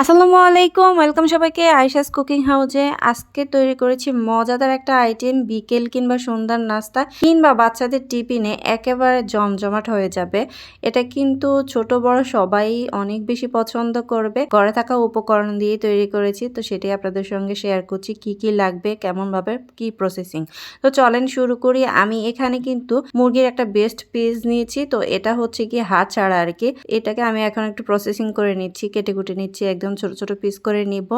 আসসালামু আলাইকুম, ওয়েলকাম সবাইকে আয়সাস কুকিং হাউজে। আজকে তৈরি করেছি মজাদার একটা আইটেম, বিকেল কিংবা সন্ধ্যার নাস্তা কিংবা বাচ্চাদের টিফিনে একেবারে জমজমাট হয়ে যাবে। এটা কিন্তু ছোট বড় সবাই অনেক বেশি পছন্দ করবে। ঘরে থাকা উপকরণ দিয়ে তৈরি করেছি, তো সেটাই আপনাদের সঙ্গে শেয়ার করছি। কি কি লাগবে, কেমনভাবে, কি প্রসেসিং তো চলেন শুরু করি। আমি এখানে কিন্তু মুরগির একটা বেস্ট পিস নিয়েছি, তো এটা হচ্ছে কি হাত ছাড়া আর কি। এটাকে আমি এখন একটু প্রসেসিং করে নিচ্ছি, কেটে কুটে নিচ্ছি একদম ছোট ছোট পিস করে নিব।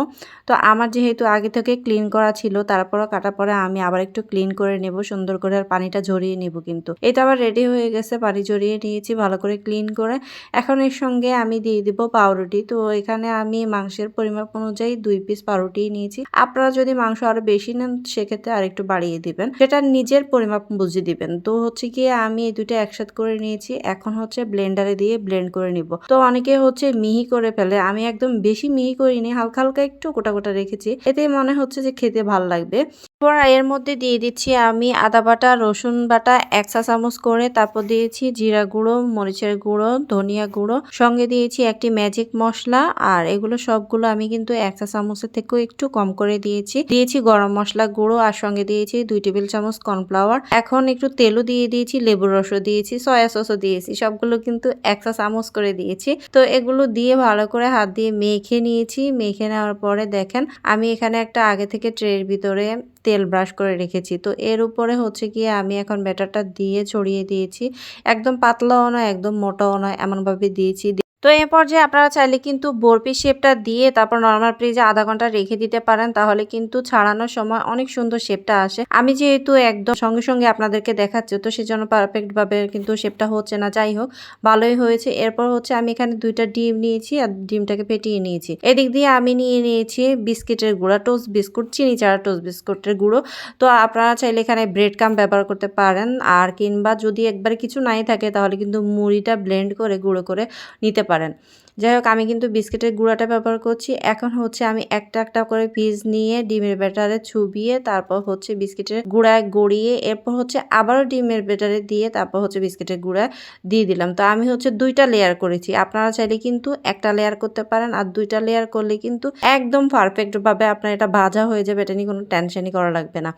তো আমার যেহেতু আগে থেকে ক্লিন করা ছিল, তারপরও কাটার পরে আমি আবার একটু ক্লিন করে নেব, সুন্দর করে আর পানিটা ঝরিয়ে নেব কিন্তু। এটা আবার রেডি হয়ে গেছে, পানি ঝরিয়ে নিয়েছি, ভালো করে ক্লিন করে। এখন এর সঙ্গে আমি দিয়ে দিব পাউরুটি। তো এখানে আমি মাংসের পরিমাপ অনুযায়ী দুই পিস পাউরুটি নিয়েছি। আপনারা যদি মাংস আরও বেশি নেন, সেক্ষেত্রে আর একটু বাড়িয়ে দিবেন। সেটা নিজের পরিমাপ বুঝিয়ে দিবেন। তো হচ্ছে কি, আমি এই দুইটা একসাথ করে নিয়েছি। এখন হচ্ছে ব্লেন্ডারে দিয়ে ব্লেন্ড করে নিব। তো অনেকে হচ্ছে মিহি করে ফেলে। আমি একদম বেশি মিহি করিনি, হালকা হালকা একটু গোটা গোটা রেখেছি। এতে মনে হচ্ছে যে খেতে ভালো লাগবে। এরপর এর মধ্যে দিয়ে দিচ্ছি আমি আদা বাটা, রসুন বাটা, এক চা চামচ করে। তারপর দিয়েছি জিরা গুঁড়ো, মরিচের গুঁড়ো, ধনিয়া গুঁড়ো। সঙ্গে দিয়েছি একটি ম্যাজিক মশলা। আর এগুলো সবগুলো আমি কিন্তু এক চা চামচের থেকেও একটু কম করে দিয়েছি। দিয়েছি গরম মশলা গুঁড়ো আর সঙ্গে দিয়েছি দুই টেবিল চামচ কর্নফ্লাওয়ার। এখন একটু তেলও দিয়ে দিয়েছি, লেবুর রসও দিয়েছি সয়া সসও দিয়েছি। সবগুলো কিন্তু এক চা চামচ করে দিয়েছি। তো এগুলো দিয়ে ভালো করে হাত দিয়ে মেখে নিয়েছি। মেখে নেওয়ার পরে দেখেন, আমি এখানে একটা আগে থেকে ট্রের ভিতরে তেল ব্রাশ করে রেখেছি। তো এর উপরে হচ্ছে কি আমি এখন ব্যাটারটা দিয়ে ছড়িয়ে দিয়েছি। একদম পাতলাও নয়, একদম মোটাও নয়, এমনভাবে দিয়েছি। তো এই পর্যায়ে আপনারা চাইলে কিন্তু বরফি শেপটা দিয়ে তারপর নর্মাল ফ্রিজে আধা ঘণ্টা রেখে দিতে পারেন। তাহলে কিন্তু ছাড়ানোর সময় অনেক সুন্দর শেপটা আসে। আমি যেহেতু একদম সঙ্গে সঙ্গে আপনাদেরকে দেখাচ্ছি, তো সেজন্য পারফেক্টভাবে কিন্তু শেপটা হচ্ছে না। যাই হোক, ভালোই হয়েছে। এরপর হচ্ছে আমি এখানে দুইটা ডিম নিয়েছি আর ডিমটাকে ফেটিয়ে নিয়েছি। এদিক দিয়ে আমি নিয়ে নিয়েছি বিস্কিটের গুঁড়া টোস্ট বিস্কুট চিনি চারা টোস্ট বিস্কুটের গুঁড়ো। তো আপনারা চাইলে এখানে ব্রেড কাম ব্যবহার করতে পারেন। আর কিংবা যদি একবার কিছু নাই থাকে, তাহলে কিন্তু মুড়িটা ব্লেন্ড করে, গুঁড়ো করে নিতে পারেন। যাই হোক, আমি কিন্তু বিস্কিটের গুঁড়াটা ব্যবহার করছি। এখন হচ্ছে আমি একটা একটা করে পিস নিয়ে ডিমের ব্যাটারে ছুবিয়ে তারপর হচ্ছে বিস্কিটের গুঁড়ায় গড়িয়ে, এরপর হচ্ছে আবারও ডিমের ব্যাটারে দিয়ে, তারপর হচ্ছে বিস্কিটের গুঁড়া দিয়ে দিলাম। তো আমি হচ্ছে দুইটা লেয়ার করেছি। আপনারা চাইলে কিন্তু একটা লেয়ার করতে পারেন আর দুইটা লেয়ার করলে কিন্তু একদম পারফেক্টভাবে আপনার এটা ভাজা হয়ে যাবে। এটা নিয়ে কোনো টেনশনই করা লাগবে না।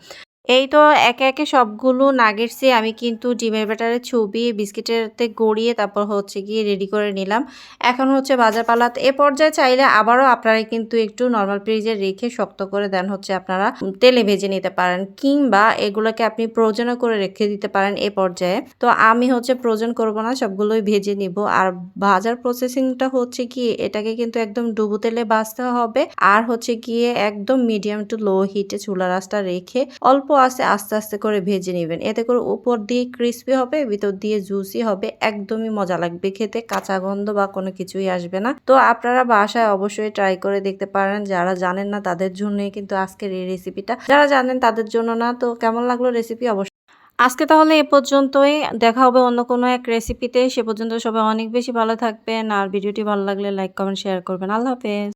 এই তো একে একে সবগুলো নাগেটসে আমি কিন্তু ডিমের ব্যাটারে ছবি, বিস্কিটেরতে গড়িয়ে তারপর হচ্ছে গিয়ে রেডি করে নিলাম। এখন হচ্ছে বাজার পালাত। এ পর্যায়ে চাইলে আবারও আপনারা কিন্তু একটু নর্মাল ফ্রিজে রেখে শক্ত করে দেন হচ্ছে আপনারা তেলে ভেজে নিতে পারেন কিংবা এগুলোকে আপনি প্রয়োজনও করে রেখে দিতে পারেন এ পর্যায়ে। তো আমি হচ্ছে প্রয়োজন করব না, সবগুলোই ভেজে নিব। আর ভাজার প্রসেসিংটা হচ্ছে কি, এটাকে কিন্তু একদম ডুবো তেলে ভাজতে হবে। আর হচ্ছে গিয়ে একদম মিডিয়াম টু লো হিটে চুলা রাসটা রেখে অল্প আছে, আস্তে আস্তে করে ভেজে নেবেন। এতে করে উপর দিয়ে ক্রিস্পি হবে, ভিতর দিয়ে জুসি হবে, একদমই মজা লাগবে খেতে, কাঁচা গন্ধ বা কোনো কিছুই আসবে না। তো আপনারা বাসায় অবশ্যই ট্রাই করে দেখতে পারেন, যারা জানেন না তাদের জন্যই কিন্তু আজকের এই রেসিপিটা যারা জানেন তাদের জন্য না, তো কেমন লাগল রেসিপি অবশ্যই আজকে তাহলে এ পর্যন্তই। দেখা হবে অন্য কোনো এক রেসিপিতে সে পর্যন্ত সবাই অনেক বেশি ভালো থাকবেন। আর ভিডিওটি ভালো লাগলে লাইক কমেন্ট শেয়ার করবেন। আল্লাহ হাফেজ।